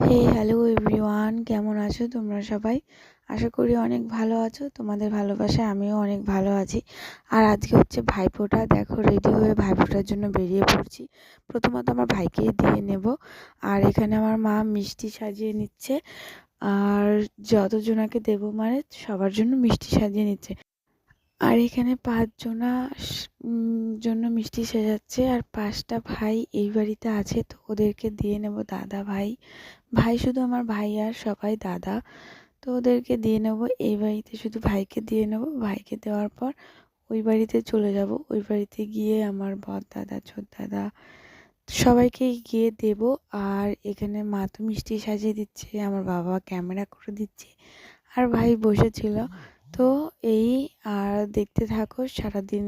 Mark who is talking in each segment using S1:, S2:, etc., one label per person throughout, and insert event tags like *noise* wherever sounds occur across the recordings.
S1: হে hello everyone কেমন আছো তোমরা সবাই? আশা করি অনেক ভালো আছো। তোমাদের ভালোবাসায় আমিও অনেক ভালো আছি। আর আজকে হচ্ছে ভাইফোঁটা। দেখো রেডি হয়ে ভাইফোঁটার জন্য বেরিয়ে পড়ছি। প্রথমত আমার ভাইকেই দিয়ে নেব। আর এখানে আমার মা মিষ্টি সাজিয়ে নিচ্ছে। আর যতজনাকে দেবো মানে সবার জন্য মিষ্টি সাজিয়ে নিচ্ছে। আর এখানে পাঁচজনা জন্য মিষ্টি সাজাচ্ছে। আর পাঁচটা ভাই এই বাড়িতে আছে, তো ওদেরকে দিয়ে নেব। দাদা ভাই ভাই শুধু আমার ভাই আর সবাই দাদা। তো ওদেরকে দিয়ে নেব এই বাড়িতে শুধু ভাইকে দিয়ে নেব। ভাইকে দেওয়ার পর ওই বাড়িতে চলে যাব। ওই বাড়িতে গিয়ে আমার বর দাদা ছোট দাদা সবাইকেই গিয়ে দেব। আর এখানে মা তো মিষ্টি সাজিয়ে দিচ্ছে আমার বাবা ক্যামেরা করে দিচ্ছে। আর ভাই বসেছিল। তো এই আর দেখতে থাকো সারাদিন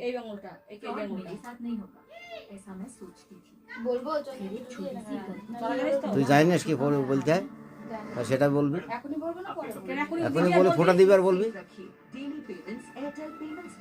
S2: এই আঙুলটা এই এই আঙুলটা
S3: मेरे साथ नहीं होगा ऐसा मैं सोचती थी
S2: বলবো
S3: फिर एक छोटी सी गलती
S2: চলা গেছে তো
S4: তুই জানিস কি ফোন বলতে হয় তা সেটা বলবি
S2: এখনই বলবো না পরে কেন এখনই
S4: এখনই বলে ফোটা দিবি আর বলবি
S3: रखिए डेली पेमेंट्स एयरटेल पेमेंट्स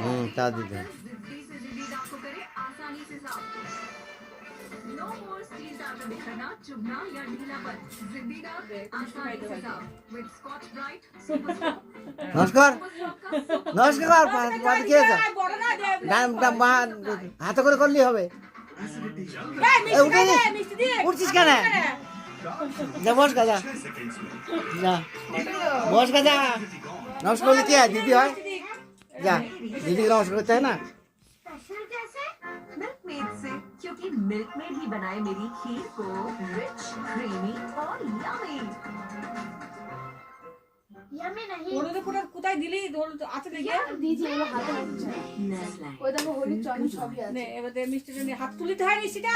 S4: হুম তা দিতে নমস্কার নমস্কার হাতে করে করলেই হবে উঠছিস কেন যা বস গাজা যা বস গাদা নমস্কার করলে কি হয় দিদি হয় যা দিদিকে নমস্কার করতে হয় না
S3: मिल्क मेड से क्योंकि मिल्क मेड ही बनाए मेरी खीर को रिच क्रीमी और यमी
S2: হলুদ ফুটা কোথায় দিলি হলুদ আছে দেখে
S5: দিয়েছি এগুলো হাতে হচ্ছে ওই দেখো হলুদ চন্দন সবই আছে
S2: নে এবার দে মিষ্টিটা নিয়ে হাত তুলিতে হয় মিষ্টিটা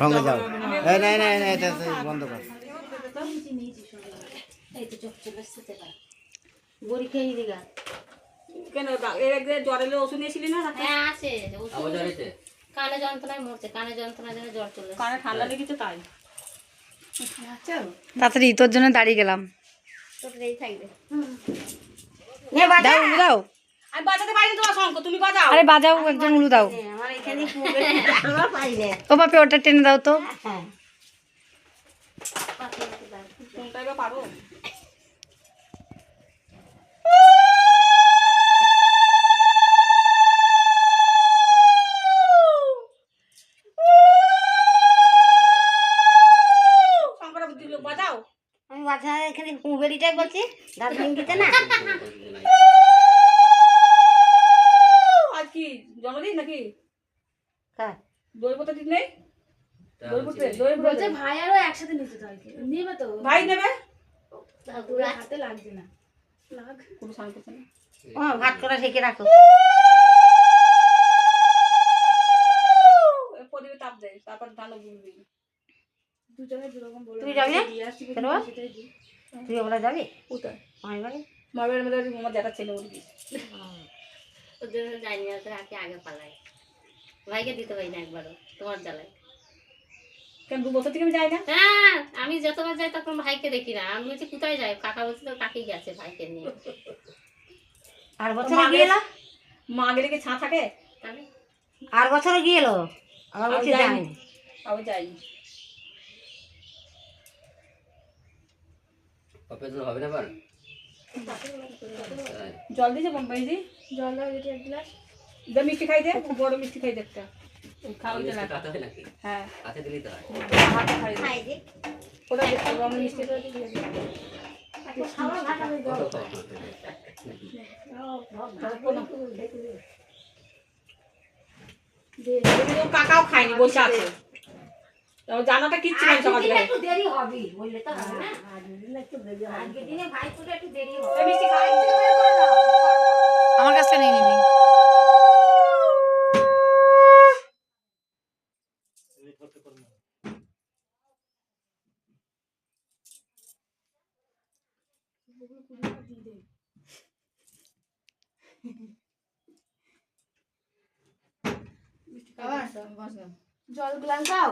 S4: সঙ্গে যাও। এই নাই নাই নাই এটা বন্ধ কর।
S6: বড়ি খেয়ে দিগা
S2: কেন এর একদিন জ্বর এলে ওষুধ নিয়েছিলি না
S6: হ্যাঁ আছে ওষুধ কানে যন্ত্রণায় মরছে কানে যন্ত্রণার জন্য জ্বর চলে
S2: কানে ঠান্ডা লেগেছে তাই।
S7: তাড়াতাড়ি তোর জন্য দাঁড়িয়ে গেলাম। দাও উলু দাও।
S2: আমি বাজাতে পারিনি তোমার শঙ্খ তুমি বাজাও।
S7: আরে বাজাও একজন উলু দাও।
S6: আমার এখানে
S7: ও বাপে ওটা টেনে দাও তো।
S6: হ্যাঁ পাতলা পাতলা দাও।
S2: কোনটায় এবার পারো শঙ্করা বুদ্ধি লোক বাজাও
S6: আমি বাচ্চা এখানে বলছি দার্জিলিং দিতে না?
S2: আজ কি জন্মদিন নাকি?
S6: কার?
S2: দই পোতা দিন নেই? দই পোতে দই
S5: বলছে ভাই আরও একসাথে নিতে তো আর তো।
S2: ভাই নেবে?
S5: হাতে লাগছে না। লাগ।
S2: কোনো স্নান না?
S6: ও ভাত করে ঢেকে রাখো।
S2: প্রদীপে তাপ দেয় তারপর ধানও বুঝবি
S6: তুই যাবি? না?
S5: দিয়ে
S6: কেন? তুই ওগুলো যাবি?
S2: কোথায়?
S6: বাড়ি?
S2: মধ্যে ছেলে
S6: ওদের ওদের আগে আগে পালাই। ভাইকে দিতে পারি না একবারও তোমার জ্বালায়।
S2: কেন দু বছর থেকে আমি যাই না?
S6: হ্যাঁ আমি যতবার যাই তখন ভাইকে দেখি না। আমি বলছি কোথায় যাই? কাকা বলছি তো কাকি গেছে ভাইকে নিয়ে। আর বছরে
S2: মা
S6: গিয়ে এলো?
S2: মা গেলে কি ছাঁ থাকে?
S6: আর বছরে গিয়ে এলো? আবার বলছি
S2: আমি যাই
S8: হবে না পার
S2: জল দিয়েছে দি?
S5: জল দাও এক গ্লাস।
S2: দে মিষ্টি খাই দে বড় মিষ্টি খাই দে একটা। দে না।
S8: কাটা হয় নাকি?
S2: হ্যাঁ।
S8: হাতে দিলেই তো হয়।
S2: ভাত খাই দে।
S6: খাই যে
S2: ওটা মিষ্টি
S5: দিয়ে
S6: ভাটা হয়ে যাবে।
S8: কত খাওয়া
S2: তো কাকাও খায়নি বসে আছে। জানাটা কিচ্ছু নাই সকাল থেকে
S6: একটু দেরি হবে বললে তো হবে না? আজকের দিনে ভাইফোঁটা একটু দেরি হবে।
S2: মিষ্টি খাই
S7: আমার কাছ থেকে নিয়ে নিবি
S5: জল গ্লাস দাও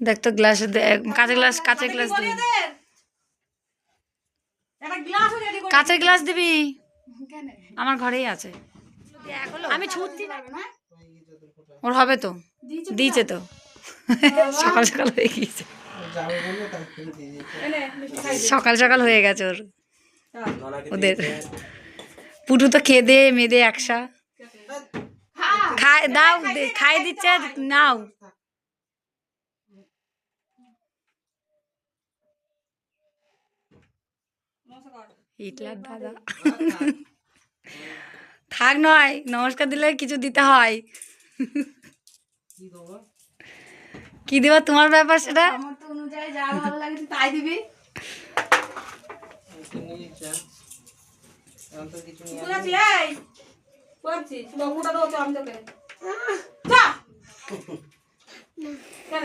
S7: দেখ তো গ্লাস কাঁচের গ্লাস কাঁচের গ্লাস দিবি। কাঁচের গ্লাস দিবি? আমার ঘরেই আছে। আমি ছুটছি ওর হবে তো।
S5: দিয়েছে
S7: তো *laughs* সকাল সকাল হয়ে গিয়েছে। সকাল সকাল হয়ে গেছে ওর। ওদের। পুটু তো খেয়ে দে মেদে একসা। খায় দাও খাই দিচ্ছে নাও। হিটলার দাদা থাক নয় নমস্কার দিলে কিছু দিতে হয়।
S4: কি দেবো?
S7: তোমার ব্যাপার সেটা?
S5: আমার তো অনুযায়ী যা ভালো লাগে তাই দিবি।
S4: একটু নিয়ে যা। এখন তো কিছু নিয়ে
S2: কোথায় আছিস? এই কোথায় বাবুটা দাও তো আমি তোকে। যা! কেন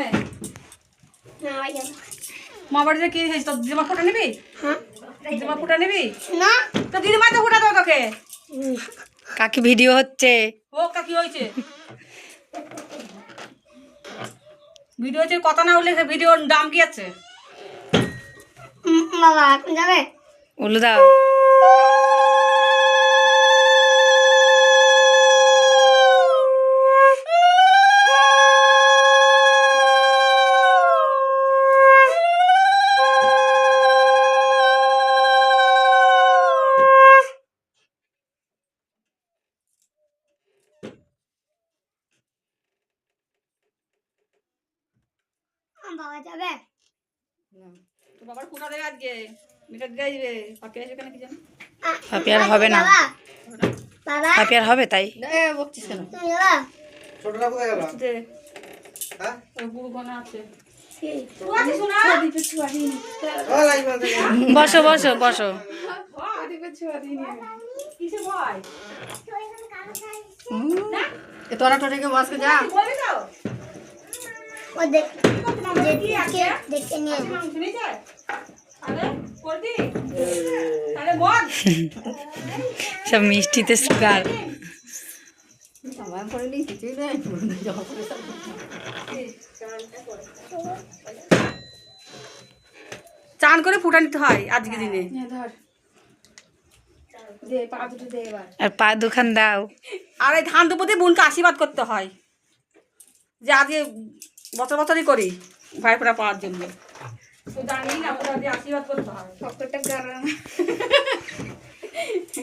S2: মা বাড়িতে কি হয়েছে? তোর দিদিমা ফোটা নিবি? দিদিমা ফুটা নিবি?
S5: না।
S2: তো দিদিমা তো ফুটা দাও তোকে।
S7: কাকি ভিডিও হচ্ছে।
S2: ও কাকি হয়েছে। ভিডিও হচ্ছে কথা না উল্লেখ ভিডিওর দাম কি আছে?
S5: বাবা এখন যাবে?
S7: উল্লু দাও।
S5: বাবা যাবে?
S2: তোর বাবার ফোটা দেবে আজকে। মিটার দিয়ে দিবে আসবে কেন কি জানি?
S7: পাপি আর হবে না।
S5: বাবা।
S7: পাপি আর হবে তাই।
S2: বকছিস কেন?
S5: তুমি যাবা
S4: ছোটটা কোথায় গেল? হ্যাঁ?
S2: ওই গুরু আছে।
S7: বসো বসো বসো।
S6: তোরা টোটাকে বসকে যা।
S5: দেখ নিয়ে
S7: সব মিষ্টিতে সুগার।
S2: চান করে ফুটা নিতে হয় আজকে দিনে।
S5: পা দুটো
S7: আর পা দুখান দাও।
S2: আর এই ধান দুপুরে বোনকে আশীর্বাদ করতে হয়। যে আজকে বছর বছরই করি ভাইফোঁটা পাওয়ার জন্য। জানি না আশীর্বাদ করতে হবে। *laughs*